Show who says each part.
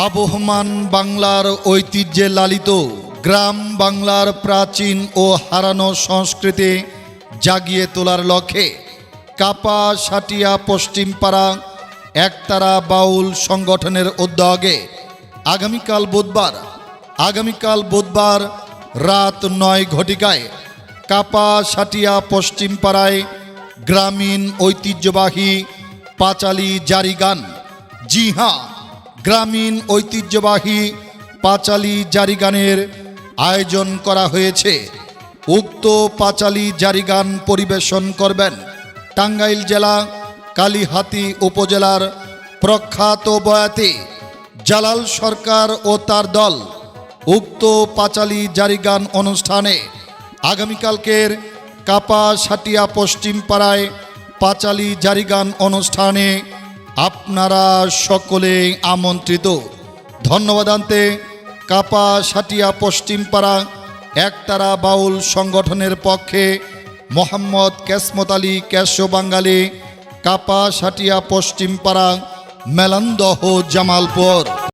Speaker 1: বর্তমান বাংলার ঐতিহ্যে লালিত গ্রাম বাংলার প্রাচীন ও হারানো সংস্কৃতি জাগিয়ে তোলার লক্ষ্যে কাপা সাটিয়া পশ্চিমপাড়া একতারা বাউল সংগঠনের উদ্যোগে আগামীকাল বুধবার আগামীকাল বুধবার রাত নয় ঘটিকায় কাপা সাটিয়া পশ্চিমপাড়ায় গ্রামীণ ঐতিহ্যবাহী পাঁচালী জারি গান জি হ্যাঁ। গ্রামীণ ঐতিহ্যবাহী পাঁচালী জারি গানের আয়োজন করা হয়েছে। উক্ত পাঁচালী জারি গান পরিবেশন করবেন টাঙ্গাইল জেলা কালীহাতি উপজেলার প্রখ্যাত বয়াতি জালাল সরকার ও তার দল উক্ত পাঁচালী জারি গান অনুষ্ঠানে আগামীকালকের কাপা সাটিয়া পশ্চিম পাড়ায় পাঁচালী জারি গান অনুষ্ঠানে আপনারা সকলে আমন্ত্রিত। ধন্যবাদ আনতে কাপা সাটিয়া পশ্চিমপাড়া একতারা বাউল সংগঠনের পক্ষে মোহাম্মদ ক্যাসমত আলী ক্যাশো বাঙ্গালী, কাপা সাটিয়া পশ্চিমপাড়া মেলান্দহ জামালপুর।